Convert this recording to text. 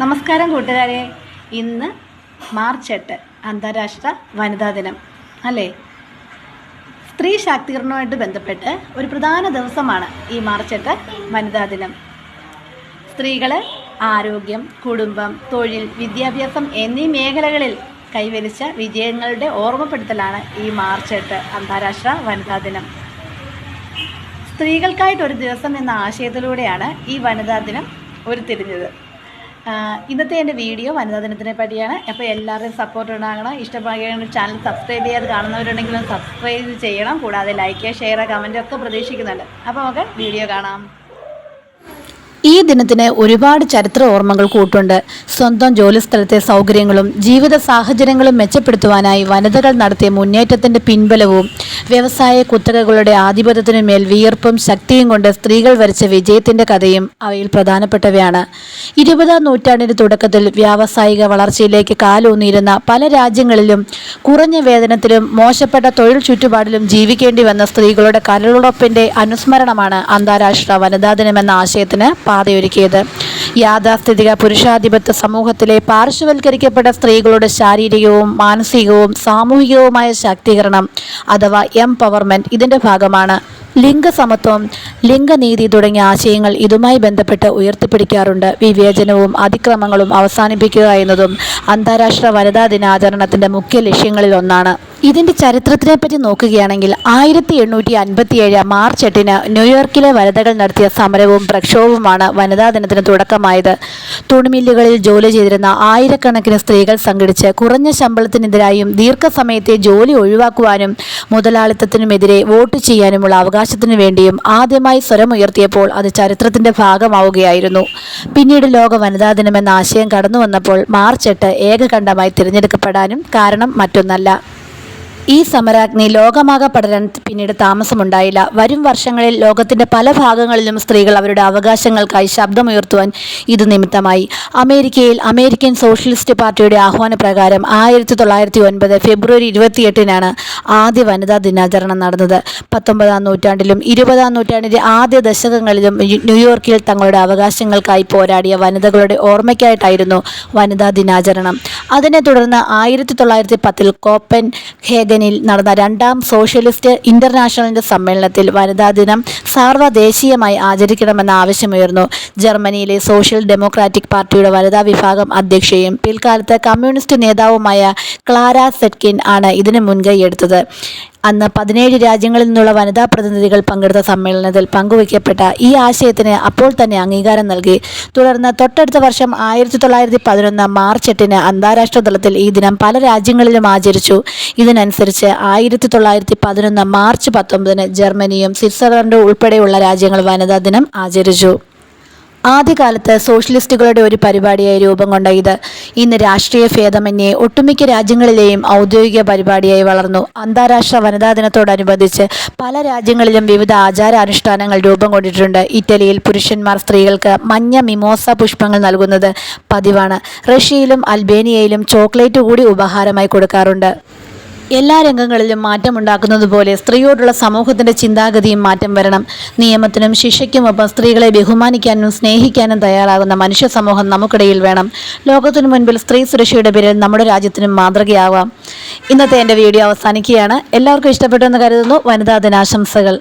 നമസ്കാരം കൂട്ടുകാരെ. ഇന്ന് മാർച്ച് എട്ട് അന്താരാഷ്ട്ര വനിതാ ദിനം അല്ലേ? സ്ത്രീ ശാക്തീകരണവുമായിട്ട് ബന്ധപ്പെട്ട് ഒരു പ്രധാന ദിവസമാണ് ഈ മാർച്ച് എട്ട് വനിതാ ദിനം. സ്ത്രീകൾ ആരോഗ്യം കുടുംബം തൊഴിൽ വിദ്യാഭ്യാസം എന്നീ മേഖലകളിൽ കൈവരിച്ച വിജയങ്ങളുടെ ഓർമ്മപ്പെടുത്തലാണ് ഈ മാർച്ച് എട്ട് അന്താരാഷ്ട്ര വനിതാ ദിനം. സ്ത്രീകൾക്കായിട്ട് ഒരു ദിവസം എന്ന ആശയത്തിലൂടെയാണ് ഈ വനിതാ ദിനം ഉരുത്തിരിഞ്ഞത്. ഇന്നത്തെ എന്റെ വീഡിയോ വനിതാ ദിനത്തിനെ പറ്റിയാണ്. അപ്പോൾ എല്ലാവരും സപ്പോർട്ട് ഉണ്ടാകണം. ഇഷ്ടപ്പെടുകയാണ് ചാനൽ സബ്സ്ക്രൈബ് ചെയ്യാതെ കാണുന്നവരുണ്ടെങ്കിലും സബ്സ്ക്രൈബ് ചെയ്യണം. കൂടാതെ ലൈക്ക് ഷെയർ കമന്റൊക്കെ പ്രതീക്ഷിക്കുന്നുണ്ട്. അപ്പോൾ നമുക്ക് വീഡിയോ കാണാം. ഈ ദിനത്തിന് ഒരുപാട് ചരിത്ര ഓർമ്മകൾ കൂട്ടുണ്ട്. സ്വന്തം ജോലിസ്ഥലത്തെ സൗകര്യങ്ങളും ജീവിത സാഹചര്യങ്ങളും മെച്ചപ്പെടുത്തുവാനായി വനിതകൾ നടത്തിയ മുന്നേറ്റത്തിന്റെ പിൻബലവും വ്യവസായ കുത്തകകളുടെ ആധിപത്യത്തിനു മേൽ വിയർപ്പും ശക്തിയും കൊണ്ട് സ്ത്രീകൾ വരച്ച വിജയത്തിന്റെ കഥയും അവയിൽ പ്രധാനപ്പെട്ടവയാണ്. ഇരുപതാം നൂറ്റാണ്ടിന്റെ തുടക്കത്തിൽ വ്യാവസായിക വളർച്ചയിലേക്ക് കാലൂന്നിയിരുന്ന പല രാജ്യങ്ങളിലും കുറഞ്ഞ വേതനത്തിലും മോശപ്പെട്ട തൊഴിൽ ചുറ്റുപാടിലും ജീവിക്കേണ്ടി വന്ന സ്ത്രീകളുടെ കരളുറപ്പിന്റെ അനുസ്മരണമാണ് അന്താരാഷ്ട്ര വനിതാ ദിനം എന്ന ആശയത്തിന് പാതയൊരുക്കിയത്. യാഥാസ്ഥിതിക പുരുഷാധിപത്യ സമൂഹത്തിലെ പാർശ്വവൽക്കരിക്കപ്പെട്ട സ്ത്രീകളുടെ ശാരീരികവും മാനസികവും സാമൂഹികവുമായ ശാക്തീകരണം അഥവാ എംപവർമെന്റ് ഇതിന്റെ ഭാഗമാണ്. ലിംഗസമത്വം ലിംഗനീതി തുടങ്ങിയ ആശയങ്ങൾ ഇതുമായി ബന്ധപ്പെട്ട് ഉയർത്തിപ്പിടിക്കാറുണ്ട്. വിവേചനവും അതിക്രമങ്ങളും അവസാനിപ്പിക്കുക എന്നതും അന്താരാഷ്ട്ര വനിതാ ദിനാചരണത്തിന്റെ മുഖ്യ ലക്ഷ്യങ്ങളിൽ ഒന്നാണ് ഇതിന്റെ ചരിത്രത്തിനെ പറ്റി നോക്കുകയാണെങ്കിൽ ആയിരത്തി എണ്ണൂറ്റി അൻപത്തി ഏഴ് മാർച്ച് എട്ടിന് ന്യൂയോർക്കിലെ വനിതകൾ നടത്തിയ സമരവും പ്രക്ഷോഭവുമാണ് വനിതാ ദിനത്തിന് തുടക്കമായത്. തുണിമില്ലുകളിൽ ജോലി ചെയ്തിരുന്ന ആയിരക്കണക്കിന് സ്ത്രീകൾ സംഘടിച്ച് കുറഞ്ഞ ശമ്പളത്തിനെതിരായും ദീർഘസമയത്തെ ജോലി ഒഴിവാക്കുവാനും മുതലാളിത്തത്തിനുമെതിരെ വോട്ട് ചെയ്യാനുമുള്ള അവകാശത്തിനു വേണ്ടിയും ആദ്യമായി സ്വരമുയർത്തിയപ്പോൾ അത് ചരിത്രത്തിന്റെ ഭാഗമാവുകയായിരുന്നു. പിന്നീട് ലോക വനിതാ ദിനം എന്ന ആശയം കടന്നു വന്നപ്പോൾ മാർച്ച് എട്ട് ഏകകണ്ഠമായി തിരഞ്ഞെടുക്കപ്പെടാനും കാരണം മറ്റൊന്നല്ല. ഈ സമരാഗ്നി ലോകമാകെ പടരാൻ പിന്നീട് താമസമുണ്ടായില്ല. വരും വർഷങ്ങളിൽ ലോകത്തിന്റെ പല ഭാഗങ്ങളിലും സ്ത്രീകൾ അവരുടെ അവകാശങ്ങൾക്കായി ശബ്ദമുയർത്തുവാൻ ഇത് നിമിത്തമായി. അമേരിക്കയിൽ അമേരിക്കൻ സോഷ്യലിസ്റ്റ് പാർട്ടിയുടെ ആഹ്വാനപ്രകാരം ആയിരത്തി തൊള്ളായിരത്തി ഒൻപത് ഫെബ്രുവരി ഇരുപത്തിയെട്ടിനാണ് ആദ്യ വനിതാ ദിനാചരണം നടന്നത്. പത്തൊമ്പതാം നൂറ്റാണ്ടിലും ഇരുപതാം നൂറ്റാണ്ടിന്റെ ആദ്യ ദശകങ്ങളിലും ന്യൂയോർക്കിൽ തങ്ങളുടെ അവകാശങ്ങൾക്കായി പോരാടിയ വനിതകളുടെ ഓർമ്മയ്ക്കായിട്ടായിരുന്നു വനിതാ ദിനാചരണം. അതിനെ തുടർന്ന് ആയിരത്തി തൊള്ളായിരത്തി പത്തിൽ കോപ്പൻ ഹേഗനിൽ നടന്ന രണ്ടാം സോഷ്യലിസ്റ്റ് ഇന്റർനാഷണലിന്റെ സമ്മേളനത്തിൽ വനിതാ ദിനം സാർവദേശീയമായി ആചരിക്കണമെന്ന ആവശ്യമുയർന്നു. ജർമ്മനിയിലെ സോഷ്യൽ ഡെമോക്രാറ്റിക് പാർട്ടിയുടെ വനിതാ വിഭാഗം അധ്യക്ഷയും പിൽക്കാലത്ത് കമ്മ്യൂണിസ്റ്റ് നേതാവുമായ ക്ലാര സെറ്റ്കിൻ ആണ് ഇതിന് മുൻകൈയെടുത്തത് അന്ന് പതിനേഴ് രാജ്യങ്ങളിൽ നിന്നുള്ള വനിതാ പ്രതിനിധികൾ പങ്കെടുത്ത സമ്മേളനത്തിൽ പങ്കുവയ്ക്കപ്പെട്ട ഈ ആശയത്തിന് അപ്പോൾ തന്നെ അംഗീകാരം നൽകി. തുടർന്ന് തൊട്ടടുത്ത വർഷം ആയിരത്തി തൊള്ളായിരത്തി പതിനൊന്ന് മാർച്ച് എട്ടിന് അന്താരാഷ്ട്ര തലത്തിൽ ഈ ദിനം പല രാജ്യങ്ങളിലും ആചരിച്ചു. ഇതിനനുസരിച്ച് ആയിരത്തി തൊള്ളായിരത്തി പതിനൊന്ന് മാർച്ച് പത്തൊമ്പതിന് ജർമ്മനിയും സ്വിറ്റ്സർലൻഡും ഉൾപ്പെടെയുള്ള രാജ്യങ്ങൾ വനിതാ ദിനം ആചരിച്ചു. ആദ്യകാലത്ത് സോഷ്യലിസ്റ്റുകളുടെ ഒരു പരിപാടിയായി രൂപം കൊണ്ട ഇത്. ഇന്ന് രാഷ്ട്രീയ ഭേദമന്യേ ഒട്ടുമിക്ക രാജ്യങ്ങളിലെയും ഔദ്യോഗിക പരിപാടിയായി വളർന്നു. അന്താരാഷ്ട്ര വനിതാ ദിനത്തോടനുബന്ധിച്ച് പല രാജ്യങ്ങളിലും വിവിധ ആചാരാനുഷ്ഠാനങ്ങൾ രൂപം കൊണ്ടിട്ടുണ്ട്. ഇറ്റലിയിൽ പുരുഷന്മാർ സ്ത്രീകൾക്ക് മഞ്ഞ മിമോസ പുഷ്പങ്ങൾ നൽകുന്നത് പതിവാണ്. റഷ്യയിലും അൽബേനിയയിലും ചോക്ലേറ്റ് കൂടി ഉപഹാരമായി കൊടുക്കാറുണ്ട്. എല്ലാ രംഗങ്ങളിലും മാറ്റമുണ്ടാക്കുന്നത് പോലെ സ്ത്രീയോടുള്ള സമൂഹത്തിന്റെ ചിന്താഗതിയും മാറ്റം വരണം. നിയമത്തിനും ശിക്ഷയ്ക്കുമൊപ്പം സ്ത്രീകളെ ബഹുമാനിക്കാനും സ്നേഹിക്കാനും തയ്യാറാകുന്ന മനുഷ്യ സമൂഹം നമുക്കിടയിൽ വേണം. ലോകത്തിനു മുൻപിൽ സ്ത്രീ സുരക്ഷയുടെ പേരിൽ നമ്മുടെ രാജ്യത്തിനും മാതൃകയാവാം. ഇന്നത്തെ എന്റെ വീഡിയോ അവസാനിക്കുകയാണ്. എല്ലാവർക്കും ഇഷ്ടപ്പെട്ടു എന്ന് കരുതുന്നു. വനിതാ ദിനാശംസകൾ.